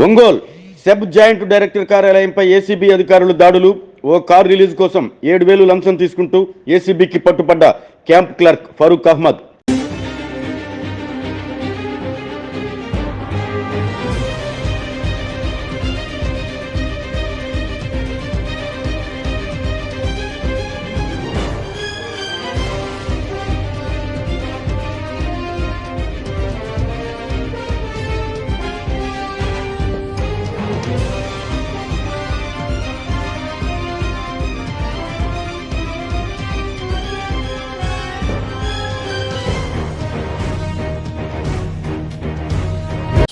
Ongole SEB joint director కార్యాలయంపై ACB అధికారులు దాడులు. ఓ కార్ రిలీజ్ కోసం ఏడు వేలు లంచం తీసుకుంటూ ఏసీబీకి పట్టుపడ్డ క్యాంప్ క్లర్క్ ఫరూక్ అహ్మద్.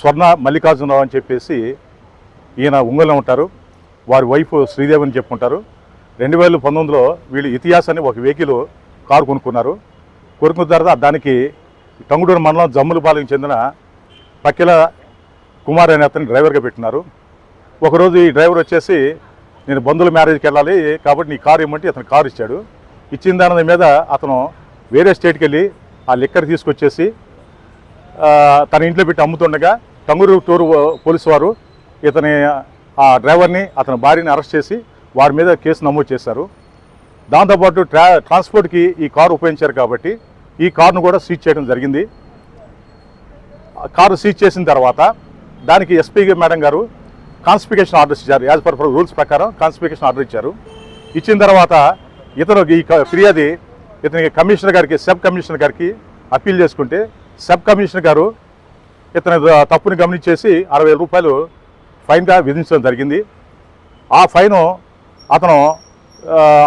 స్వర్ణ మల్లికార్జునరావు అని చెప్పేసి ఈయన ఒంగోలులో ఉంటారు. వారి వైఫ్ శ్రీదేవి అని చెప్పుకుంటారు. రెండు వేల పంతొమ్మిదిలో వీళ్ళు ఇతిహాస్ అని ఒక వెహికల్ కారు కొనుక్కున్నారు. కొనుక్కున్న తర్వాత దానికి టంగుడూరు మండలం జమ్ములపాలెం చెందిన పక్కిల కుమార్ అనే అతని డ్రైవర్గా పెట్టినారు. ఒకరోజు ఈ డ్రైవర్ వచ్చేసి నేను బంధువుల మ్యారేజ్కి వెళ్ళాలి కాబట్టి నీ కారు ఇవ్వమంటే అతను కారు ఇచ్చాడు. ఇచ్చిన దాని మీద అతను వేరే స్టేట్కి వెళ్ళి ఆ లిక్కర్ తీసుకొచ్చేసి తన ఇంట్లో పెట్టి అమ్ముతుండగా టంగురు టూరు పోలీసు వారు ఇతని ఆ డ్రైవర్ని అతని భార్యని అరెస్ట్ చేసి వారి మీద కేసు నమోదు చేశారు. దాంతోపాటు ట్రా ట్రాన్స్పోర్ట్కి ఈ కారు ఉపయోగించారు కాబట్టి ఈ కారును కూడా సీజ్ చేయడం జరిగింది. కారు సీజ్ చేసిన తర్వాత దానికి ఎస్పీ మేడం గారు కాన్స్పికేషన్ ఆర్డర్స్ ఇచ్చారు. యాజ్ పర్ రూల్స్ ప్రకారం కాన్స్పికేషన్ ఆర్డర్ ఇచ్చారు. ఇచ్చిన తర్వాత ఇతను ఈ క- ఫిర్యాది ఇతనికి కమిషనర్ గారికి సబ్ కమిషనర్ గారికి అప్పీల్ చేసుకుంటే సబ్ కమిషనర్ గారు ఇతని తప్పుని గమనించేసి అరవై వేల రూపాయలు ఫైన్గా విధించడం జరిగింది. ఆ ఫైను అతను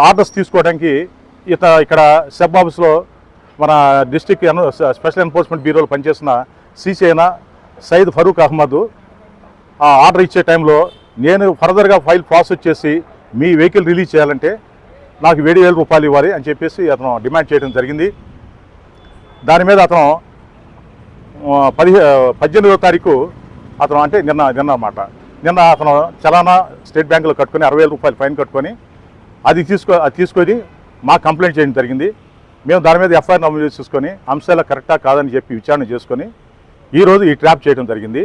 ఆర్డర్స్ తీసుకోవడానికి ఇత ఇక్కడ సబ్ ఆఫీస్లో మన డిస్టిక్ స్పెషల్ ఎన్ఫోర్స్మెంట్ బ్యూరోలో పనిచేసిన సీసీ అయిన ఫరూక్ అహ్మద్ ఆ ఆర్డర్ ఇచ్చే టైంలో నేను ఫర్దర్గా ఫైల్ ప్రాసెస్ చేసి మీ వెహికల్ రిలీజ్ చేయాలంటే నాకు ఏడు వేల రూపాయలు ఇవ్వాలి అని చెప్పేసి అతను డిమాండ్ చేయడం జరిగింది. దాని మీద అతను పదిహే పద్దెనిమిదవ తారీఖు అతను అంటే నిన్న నిన్న అన్నమాట. నిన్న అతను చలానా స్టేట్ బ్యాంకులో కట్టుకొని అరవై రూపాయలు ఫైన్ కట్టుకొని అది తీసుకో అది తీసుకొని మా కంప్లైంట్ చేయడం జరిగింది. మేము దాని మీద ఎఫ్ఐఆర్ నమోదు చేసుకొని అంశాలు కరెక్టా కాదని చెప్పి విచారణ చేసుకొని ఈరోజు ఈ ట్రాప్ చేయడం జరిగింది.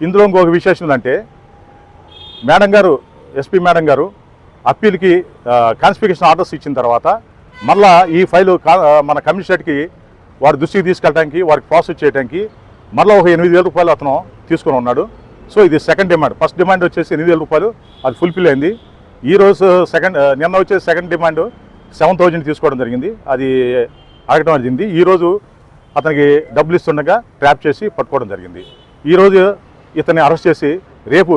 ఇందులో ఇంకొక విశేషం ఏంటంటే మేడం గారు ఎస్పీ మేడం గారు అప్పీల్కి కాన్స్పికేషన్ ఆర్డర్స్ ఇచ్చిన తర్వాత మళ్ళా ఈ ఫైలు కా- మన కమిషనరేట్కి వారి దృష్టికి తీసుకెళ్ళడానికి వారికి ప్రాసెస్ చేయడానికి మరలా ఒక ఎనిమిది వేల రూపాయలు అతను తీసుకొని ఉన్నాడు. సో ఇది సెకండ్ డిమాండ్ ఫస్ట్ డిమాండ్ వచ్చేసి ఎనిమిది వేల రూపాయలు. అది ఫుల్ఫిల్ అయింది. ఈ రోజు సెకండ్ నిన్న వచ్చేసి సెకండ్ డిమాండ్ సెవెన్ థౌజండ్ తీసుకోవడం జరిగింది. అది అడగడం జరిగింది. ఈరోజు అతనికి డబ్బులు ఇస్తుండగా ట్రాప్ చేసి పట్టుకోవడం జరిగింది. ఈరోజు ఇతన్ని అరెస్ట్ చేసి రేపు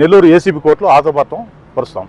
నెల్లూరు ఏసీబీ కోర్టులో ఆధారపడటం పరుస్తాం.